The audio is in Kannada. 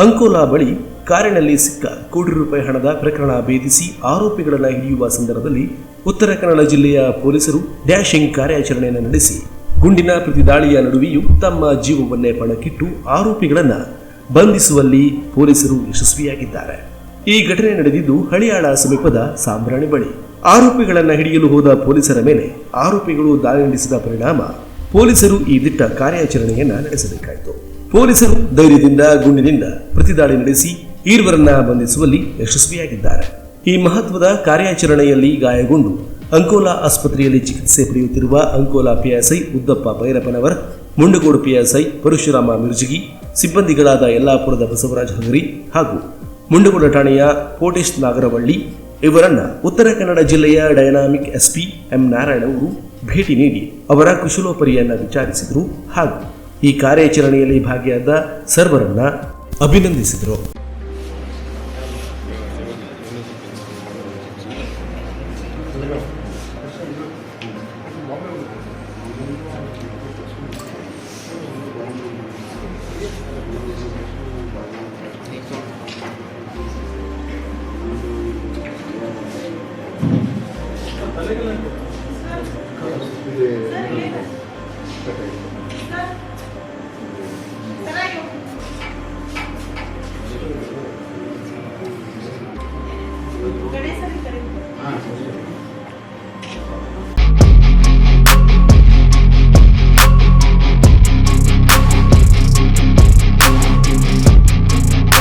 ಅಂಕೋಲಾ ಬಳಿ ಕಾರಿನಲ್ಲಿ ಸಿಕ್ಕ ಕೋಟಿ ರೂಪಾಯಿ ಹಣದ ಪ್ರಕರಣ ಭೇದಿಸಿ ಆರೋಪಿಗಳನ್ನು ಹಿಡಿಯುವ ಸಂದರ್ಭದಲ್ಲಿ ಉತ್ತರ ಕನ್ನಡ ಜಿಲ್ಲೆಯ ಪೊಲೀಸರು ಡ್ಯಾಶಿಂಗ್ ಕಾರ್ಯಾಚರಣೆಯನ್ನು ನಡೆಸಿ ಗುಂಡಿನ ಪ್ರತಿ ದಾಳಿಯ ನಡುವೆಯೂ ತಮ್ಮ ಜೀವವನ್ನೇ ಪಣಕ್ಕಿಟ್ಟು ಆರೋಪಿಗಳನ್ನು ಬಂಧಿಸುವಲ್ಲಿ ಪೊಲೀಸರು ಯಶಸ್ವಿಯಾಗಿದ್ದಾರೆ. ಈ ಘಟನೆ ನಡೆದಿದ್ದು ಹಳಿಯಾಳ ಸಮೀಪದ ಸಾಂಬ್ರಾಣಿ ಬಳಿ. ಆರೋಪಿಗಳನ್ನು ಹಿಡಿಯಲು ಹೋದ ಪೊಲೀಸರ ಮೇಲೆ ಆರೋಪಿಗಳು ದಾಳಿ ನಡೆಸಿದ ಪರಿಣಾಮ ಪೊಲೀಸರು ಈ ದಿಟ್ಟ ಕಾರ್ಯಾಚರಣೆಯನ್ನು ನಡೆಸಬೇಕಾಯಿತು. ಪೊಲೀಸರು ಧೈರ್ಯದಿಂದ ಗುಂಡಿನಿಂದ ಪ್ರತಿದಾಳಿ ನಡೆಸಿ ಈರ್ವರನ್ನ ಬಂಧಿಸುವಲ್ಲಿ ಯಶಸ್ವಿಯಾಗಿದ್ದಾರೆ. ಈ ಮಹತ್ವದ ಕಾರ್ಯಾಚರಣೆಯಲ್ಲಿ ಗಾಯಗೊಂಡು ಅಂಕೋಲಾ ಆಸ್ಪತ್ರೆಯಲ್ಲಿ ಚಿಕಿತ್ಸೆ ಪಡೆಯುತ್ತಿರುವ ಅಂಕೋಲಾ ಪಿಎಸ್ಐ ಉದ್ದಪ್ಪ ಭೈರಪ್ಪನವರ್ ಮುಂಡಗೋಡು ಪಿಎಸ್ಐ ಪರಶುರಾಮ ಮಿರ್ಜಗಿ, ಸಿಬ್ಬಂದಿಗಳಾದ ಯಲ್ಲಾಪುರದ ಬಸವರಾಜ ಹಗರಿ ಹಾಗೂ ಮುಂಡಗೋಡ ಠಾಣೆಯ ಕೋಟೇಶ್ ನಾಗರವಳ್ಳಿ ಇವರನ್ನ ಉತ್ತರ ಕನ್ನಡ ಜಿಲ್ಲೆಯ ಡೈನಾಮಿಕ್ ಎಸ್ಪಿ ಎಂ ನಾರಾಯಣ ಅವರು ಭೇಟಿ ನೀಡಿ ಅವರ ಕುಶಲೋಪರಿಯನ್ನ ವಿಚಾರಿಸಿದರು ಹಾಗೂ ಈ ಕಾರ್ಯಾಚರಣೆಯಲ್ಲಿ ಭಾಗಿಯಾದ ಸರ್ವರನ್ನ ಅಭಿನಂದಿಸಿದರು. Pero esa es